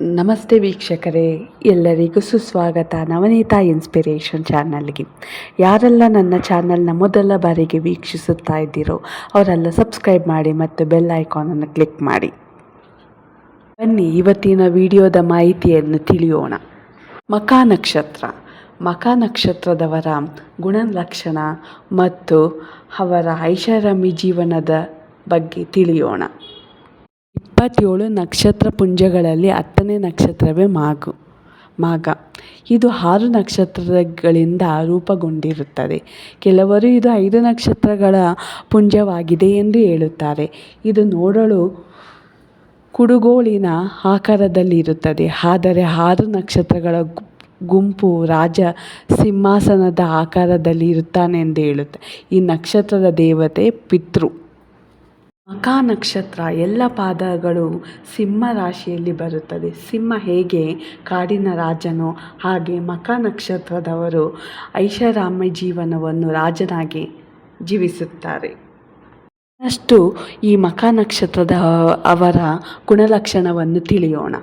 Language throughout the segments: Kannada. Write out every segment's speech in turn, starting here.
ನಮಸ್ತೆ ವೀಕ್ಷಕರೇ, ಎಲ್ಲರಿಗೂ ಸುಸ್ವಾಗತ ನವನೀತಾ ಇನ್ಸ್ಪಿರೇಷನ್ ಚಾನಲ್ಗೆ. ಯಾರೆಲ್ಲ ನನ್ನ ಚಾನಲ್ನ ಮೊದಲ ಬಾರಿಗೆ ವೀಕ್ಷಿಸುತ್ತಾ ಇದ್ದೀರೋ, ಅವರೆಲ್ಲ ಸಬ್ಸ್ಕ್ರೈಬ್ ಮಾಡಿ ಮತ್ತು ಬೆಲ್ ಐಕಾನನ್ನು ಕ್ಲಿಕ್ ಮಾಡಿ. ಬನ್ನಿ, ಇವತ್ತಿನ ವಿಡಿಯೋದ ಮಾಹಿತಿಯನ್ನು ತಿಳಿಯೋಣ. ಮಕ ನಕ್ಷತ್ರ. ಮಕ ನಕ್ಷತ್ರದವರ ಗುಣಲಕ್ಷಣ ಮತ್ತು ಅವರ ಐಷಾರಾಮಿ ಜೀವನದ ಬಗ್ಗೆ ತಿಳಿಯೋಣ. ಇಪ್ಪತ್ತೇಳು ನಕ್ಷತ್ರ ಪುಂಜಗಳಲ್ಲಿ ಹತ್ತನೇ ನಕ್ಷತ್ರವೇ ಮಾಗು ಮಾಗ ಇದು ಆರು ನಕ್ಷತ್ರಗಳಿಂದ ರೂಪುಗೊಂಡಿರುತ್ತದೆ. ಕೆಲವರು ಇದು ಐದು ನಕ್ಷತ್ರಗಳ ಪುಂಜವಾಗಿದೆ ಎಂದು ಹೇಳುತ್ತಾರೆ. ಇದು ನೋಡಲು ಕುಡುಗೋಲಿನ ಆಕಾರದಲ್ಲಿರುತ್ತದೆ. ಆದರೆ ಆರು ನಕ್ಷತ್ರಗಳ ಗುಂಪು ರಾಜ ಸಿಂಹಾಸನದ ಆಕಾರದಲ್ಲಿ ಇರುತ್ತಾನೆಂದು ಹೇಳುತ್ತೆ ಈ ನಕ್ಷತ್ರದ ದೇವತೆ ಪಿತೃ. ಮಖ ನಕ್ಷತ್ರ ಎಲ್ಲ ಪಾದಗಳು ಸಿಂಹ ರಾಶಿಯಲ್ಲಿ ಬರುತ್ತದೆ. ಸಿಂಹ ಹೇಗೆ? ಕಾಡಿನ ರಾಜನು ಹಾಗೆ ಮಖ ನಕ್ಷತ್ರದವರು ಐಷಾರಾಮಿ ಜೀವನವನ್ನು ರಾಜನಾಗಿ ಜೀವಿಸುತ್ತಾರೆ. ಅಷ್ಟು ಈ ಮಖ ನಕ್ಷತ್ರದ ಅವರ ಗುಣಲಕ್ಷಣವನ್ನು ತಿಳಿಯೋಣ.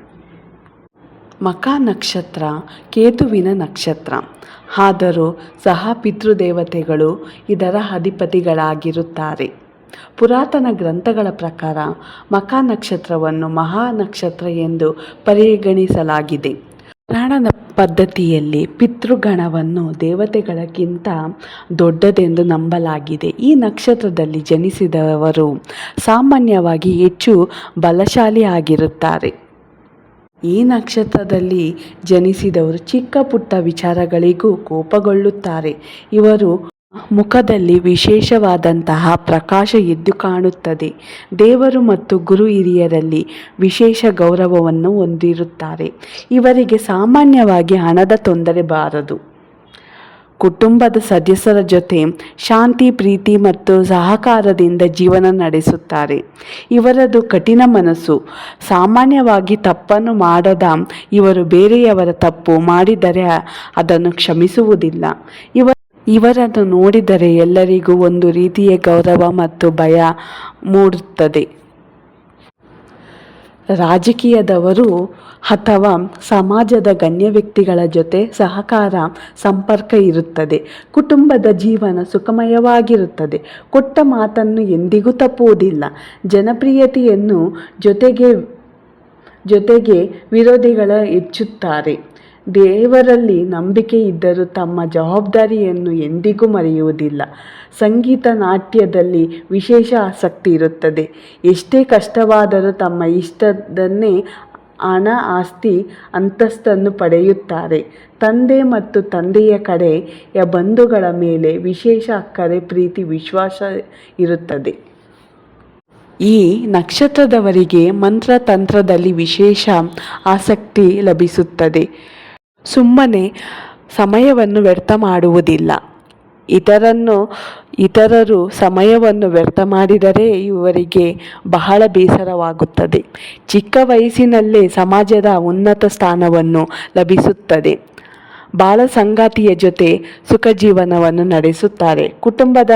ಮಖ ನಕ್ಷತ್ರ ಕೇತುವಿನ ನಕ್ಷತ್ರ. ಆದರೂ ಸಹ ಪಿತೃದೇವತೆಗಳು ಇದರ ಅಧಿಪತಿಗಳಾಗಿರುತ್ತಾರೆ. ಪುರಾತನ ಗ್ರಂಥಗಳ ಪ್ರಕಾರ ಮಕಾ ನಕ್ಷತ್ರವನ್ನು ಮಹಾ ನಕ್ಷತ್ರ ಎಂದು ಪರಿಗಣಿಸಲಾಗಿದೆ. ಪುರಾಣದ ಪದ್ಧತಿಯಲ್ಲಿ ಪಿತೃಗಣವನ್ನು ದೇವತೆಗಳಿಗಿಂತ ದೊಡ್ಡದೆಂದು ನಂಬಲಾಗಿದೆ. ಈ ನಕ್ಷತ್ರದಲ್ಲಿ ಜನಿಸಿದವರು ಸಾಮಾನ್ಯವಾಗಿ ಹೆಚ್ಚು ಬಲಶಾಲಿ ಆಗಿರುತ್ತಾರೆ. ಈ ನಕ್ಷತ್ರದಲ್ಲಿ ಜನಿಸಿದವರು ಚಿಕ್ಕ ಪುಟ್ಟ ವಿಚಾರಗಳಿಗೂ ಕೋಪಗೊಳ್ಳುತ್ತಾರೆ. ಇವರು ಮುಖದಲ್ಲಿ ವಿಶೇಷವಾದಂತಹ ಪ್ರಕಾಶ ಎದ್ದು ಕಾಣುತ್ತದೆ. ದೇವರು ಮತ್ತು ಗುರು ಹಿರಿಯರಲ್ಲಿ ವಿಶೇಷ ಗೌರವವನ್ನು ಹೊಂದಿರುತ್ತಾರೆ. ಇವರಿಗೆ ಸಾಮಾನ್ಯವಾಗಿ ಹಣದ ತೊಂದರೆ ಬಾರದು. ಕುಟುಂಬದ ಸದಸ್ಯರ ಜೊತೆ ಶಾಂತಿ, ಪ್ರೀತಿ ಮತ್ತು ಸಹಕಾರದಿಂದ ಜೀವನ ನಡೆಸುತ್ತಾರೆ. ಇವರದು ಕಠಿಣ ಮನಸ್ಸು. ಸಾಮಾನ್ಯವಾಗಿ ತಪ್ಪನ್ನು ಮಾಡದ ಇವರು ಬೇರೆಯವರ ತಪ್ಪು ಮಾಡಿದರೆ ಅದನ್ನು ಕ್ಷಮಿಸುವುದಿಲ್ಲ. ಇವ ಇವರನ್ನು ನೋಡಿದರೆ ಎಲ್ಲರಿಗೂ ಒಂದು ರೀತಿಯ ಗೌರವ ಮತ್ತು ಭಯ ಮೂಡುತ್ತದೆ. ರಾಜಕೀಯದವರು ಅಥವಾ ಸಮಾಜದ ಗಣ್ಯ ವ್ಯಕ್ತಿಗಳ ಜೊತೆ ಸಹಕಾರ, ಸಂಪರ್ಕ ಇರುತ್ತದೆ. ಕುಟುಂಬದ ಜೀವನ ಸುಖಮಯವಾಗಿರುತ್ತದೆ. ಕೊಟ್ಟ ಮಾತನ್ನು ಎಂದಿಗೂ ತಪ್ಪುವುದಿಲ್ಲ. ಜನಪ್ರಿಯತೆಯನ್ನು ಜೊತೆಗೆ ಜೊತೆಗೆ ವಿರೋಧಿಗಳ ಹೆಚ್ಚುತ್ತಾರೆ. ದೇವರಲ್ಲಿ ನಂಬಿಕೆ ಇದ್ದರೂ ತಮ್ಮ ಜವಾಬ್ದಾರಿಯನ್ನು ಎಂದಿಗೂ ಮರೆಯುವುದಿಲ್ಲ. ಸಂಗೀತ ನಾಟ್ಯದಲ್ಲಿ ವಿಶೇಷ ಆಸಕ್ತಿ ಇರುತ್ತದೆ. ಎಷ್ಟೇ ಕಷ್ಟವಾದರೂ ತಮ್ಮ ಇಷ್ಟದನ್ನೇ ಹಣ, ಆಸ್ತಿ, ಅಂತಸ್ತನ್ನು ಪಡೆಯುತ್ತಾರೆ. ತಂದೆ ಮತ್ತು ತಂದೆಯ ಕಡೆಯ ಬಂಧುಗಳ ಮೇಲೆ ವಿಶೇಷ ಅಕ್ಕರೆ, ಪ್ರೀತಿ, ವಿಶ್ವಾಸ ಇರುತ್ತದೆ. ಈ ನಕ್ಷತ್ರದವರಿಗೆ ಮಂತ್ರತಂತ್ರದಲ್ಲಿ ವಿಶೇಷ ಆಸಕ್ತಿ ಲಭಿಸುತ್ತದೆ. ಸುಮ್ಮನೆ ಸಮಯವನ್ನು ವ್ಯರ್ಥ ಮಾಡುವುದಿಲ್ಲ. ಇತರನ್ನು, ಇತರರು ಸಮಯವನ್ನು ವ್ಯರ್ಥ ಮಾಡಿದರೆ ಇವರಿಗೆ ಬಹಳ ಬೇಸರವಾಗುತ್ತದೆ. ಚಿಕ್ಕ ವಯಸ್ಸಿನಲ್ಲೇ ಸಮಾಜದ ಉನ್ನತ ಸ್ಥಾನವನ್ನು ಲಭಿಸುತ್ತದೆ. ಬಾಳ ಸಂಗಾತಿಯ ಜೊತೆ ಸುಖ ಜೀವನವನ್ನು ನಡೆಸುತ್ತಾರೆ. ಕುಟುಂಬದ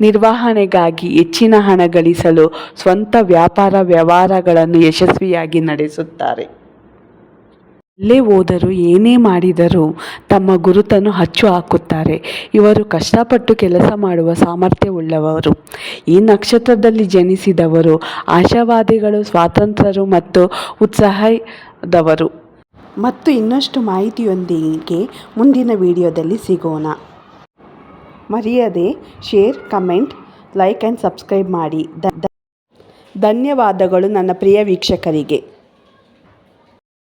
ನಿರ್ವಹಣೆಗಾಗಿ ಹೆಚ್ಚಿನ ಹಣ ಗಳಿಸಲು ಸ್ವಂತ ವ್ಯಾಪಾರ ವ್ಯವಹಾರಗಳನ್ನು ಯಶಸ್ವಿಯಾಗಿ ನಡೆಸುತ್ತಾರೆ. ಎಲ್ಲೇ ಹೋದರೂ, ಏನೇ ಮಾಡಿದರೂ ತಮ್ಮ ಗುರುತನ್ನು ಹಚ್ಚು ಹಾಕುತ್ತಾರೆ. ಇವರು ಕಷ್ಟಪಟ್ಟು ಕೆಲಸ ಮಾಡುವ ಸಾಮರ್ಥ್ಯವುಳ್ಳವರು. ಈ ನಕ್ಷತ್ರದಲ್ಲಿ ಜನಿಸಿದವರು ಆಶಾವಾದಿಗಳು, ಸ್ವಾತಂತ್ರ್ಯರು ಮತ್ತು ಉತ್ಸಾಹದವರು. ಮತ್ತು ಇನ್ನಷ್ಟು ಮಾಹಿತಿಯೊಂದಿಗೆ ಮುಂದಿನ ವಿಡಿಯೋದಲ್ಲಿ ಸಿಗೋಣ. ಮರೆಯದೆ share, comment, like and subscribe ಮಾಡಿ. ಧನ್ಯವಾದಗಳು ನನ್ನ ಪ್ರಿಯ ವೀಕ್ಷಕರಿಗೆ.